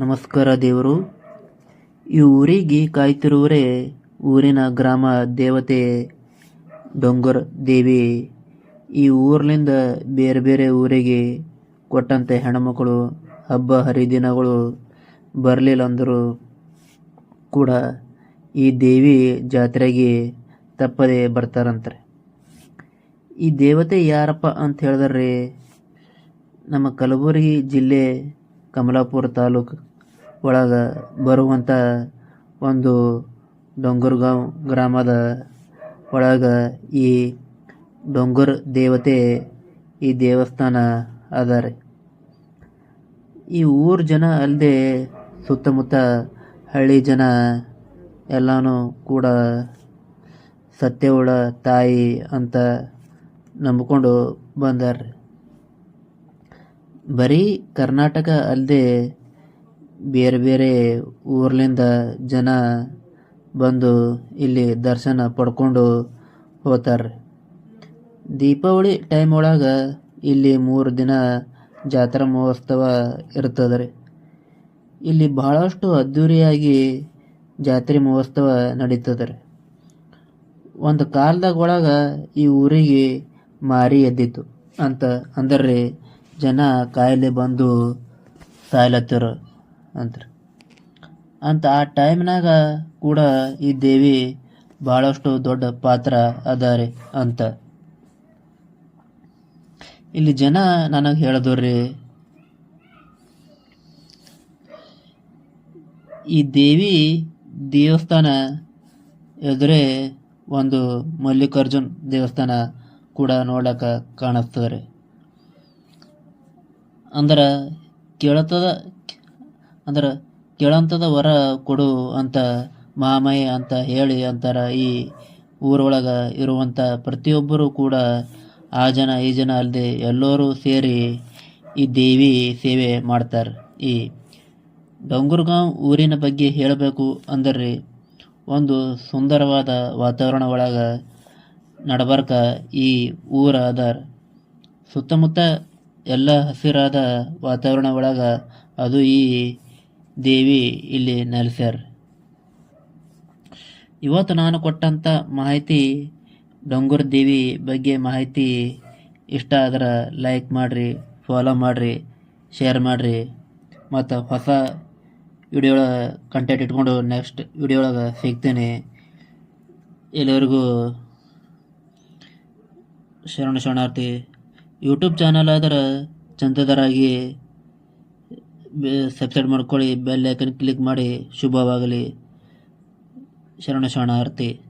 ನಮಸ್ಕಾರ ದೇವರು. ಈ ಊರಿಗೆ ಕಾಯ್ತಿರುವರೇ ಊರಿನ ಗ್ರಾಮ ದೇವತೆ ಡೊಂಗರ್ ದೇವಿ. ಈ ಊರ್ಲಿಂದ ಬೇರೆ ಬೇರೆ ಊರಿಗೆ ಕೊಟ್ಟಂತೆ ಹೆಣ್ಮಕ್ಳು, ಹಬ್ಬ ಹರಿದಿನಗಳು ಬರಲಿಲ್ಲ ಅಂದರೂ ಕೂಡ ಈ ದೇವಿ ಜಾತ್ರೆಗೆ ತಪ್ಪದೆ ಬರ್ತಾರಂತಾರೆ. ಈ ದೇವತೆ ಯಾರಪ್ಪ ಅಂತ ಹೇಳಿದ್ರೆ ನಮ್ಮ ಕಲಬುರಗಿ ಜಿಲ್ಲೆ ಕಮಲಾಪುರ ತಾಲೂಕು ಒಳಗೆ ಬರುವಂಥ ಒಂದು ಡೊಂಗರ್ಗಾಂವ್ ಗ್ರಾಮದ ಒಳಗೆ ಈ ಡೊಂಗರ್ ದೇವತೆ ಈ ದೇವಸ್ಥಾನ ಅದ ಈ ಊರ ಜನ ಅಲ್ಲದೆ ಸುತ್ತಮುತ್ತ ಹಳ್ಳಿ ಜನ ಎಲ್ಲನೂ ಕೂಡ ಸತ್ಯವುಳ ತಾಯಿ ಅಂತ ನಂಬಿಕೊಂಡು ಬಂದಾರ್ರಿ ಬರೀ ಕರ್ನಾಟಕ ಅಲ್ಲದೆ ಬೇರೆ ಬೇರೆ ಊರ್ಲಿಂದ ಜನ ಬಂದು ಇಲ್ಲಿ ದರ್ಶನ ಪಡ್ಕೊಂಡು ಹೋಗ್ತಾರೆ ದೀಪಾವಳಿ ಟೈಮ್ ಒಳಗೆ ಇಲ್ಲಿ ಮೂರು ದಿನ ಜಾತ್ರಾ ಮಹೋತ್ಸವ ಇರ್ತದೆ ರೀ ಇಲ್ಲಿ ಬಹಳಷ್ಟು ಅದ್ಧೂರಿಯಾಗಿ ಜಾತ್ರೆ ಮಹೋತ್ಸವ ನಡೀತದೆ ರೀ ಒಂದು ಕಾಲದಾಗ ಒಳಗೆ ಈ ಊರಿಗೆ ಮಾರಿ ಎದ್ದಿತ್ತು. ಅಂತ ಅಂದ್ರೆ ಜನ ಕಾಯಿಲೆ ಬಂದು ಸಾಯ್ಲತ್ತರ. ಅಂತಾರೆ ಅಂತ ಆ ಟೈಮ್ನಾಗ ಕೂಡ ಈ ದೇವಿ ಭಾಳಷ್ಟು ದೊಡ್ಡ ಪಾತ್ರ ಅದಾರೆ ಅಂತ. ಇಲ್ಲಿ ಜನ ನನಗೆ ಹೇಳಿದ್ರಿ ಈ ದೇವಿ ದೇವಸ್ಥಾನ ಎದುರೇ ಒಂದು ಮಲ್ಲಿಕಾರ್ಜುನ್ ದೇವಸ್ಥಾನ ಕೂಡ ನೋಡಕ ಕಾಣಿಸ್ತದೆ ಅಂದ್ರೆ ಕೇಳತದ ಅಂದ್ರೆ ಕೇಳಂತದ ವರ ಕೊಡು ಅಂತ ಮಹಾಮಯ ಅಂತ ಹೇಳಿ ಅಂತಾರೆ ಈ ಊರೊಳಗೆ ಇರುವಂಥ ಪ್ರತಿಯೊಬ್ಬರು ಕೂಡ ಆ ಜನ ಈ ಜನ ಅಲ್ಲದೆ ಎಲ್ಲರೂ ಸೇರಿ ಈ ದೇವಿ ಸೇವೆ ಮಾಡ್ತಾರೆ. ಈ ಡೊಂಗುರ್ಗಾಂವ್ ಊರಿನ ಬಗ್ಗೆ ಹೇಳಬೇಕು ಅಂದರೆ. ಒಂದು ಸುಂದರವಾದ ವಾತಾವರಣ ಒಳಗೆ ನಡಬರ್ಕ ಈ ಊರ ಅದಾರ. ಸುತ್ತಮುತ್ತ ಎಲ್ಲ ಹಸಿರಾದ ವಾತಾವರಣ ಒಳಗೆ ಅದು ಈ ದೇವಿ, ಇಲ್ಲಿ ನೆಲೆಸ್ಯಾರ ಇವತ್ತು ನಾನು ಕೊಟ್ಟಂಥ ಮಾಹಿತಿ ಡೊಂಗೂರ್ ದೇವಿ ಬಗ್ಗೆ ಮಾಹಿತಿ ಇಷ್ಟ ಆದ್ರೆ ಲೈಕ್ ಮಾಡಿರಿ ಫಾಲೋ ಮಾಡಿರಿ ಶೇರ್ ಮಾಡಿರಿ. ಮತ್ತು ಹೊಸ ವಿಡಿಯೋ ಕಂಟೆಂಟ್ ಇಟ್ಕೊಂಡು ನೆಕ್ಸ್ಟ್ ವಿಡಿಯೋ ಒಳಗೆ ಸಿಗ್ತೀನಿ. ಎಲ್ಲರಿಗೂ ಶರಣ ಶರಣಾರ್ಥಿ. ಯೂಟ್ಯೂಬ್ ಚಾನಲ್ ಆದ್ರೆ ಚಂದದರಾಗಿ ಸಬ್ಸ್ಕ್ರೈಬ್ ಮಾಡ್ಕೊಳ್ಳಿ ಬೆಲ್ ಐಕನ್ ಕ್ಲಿಕ್ ಮಾಡಿ ಶುಭವಾಗಲಿ. ಶರಣ ಶರಣಾರ್ಥಿ.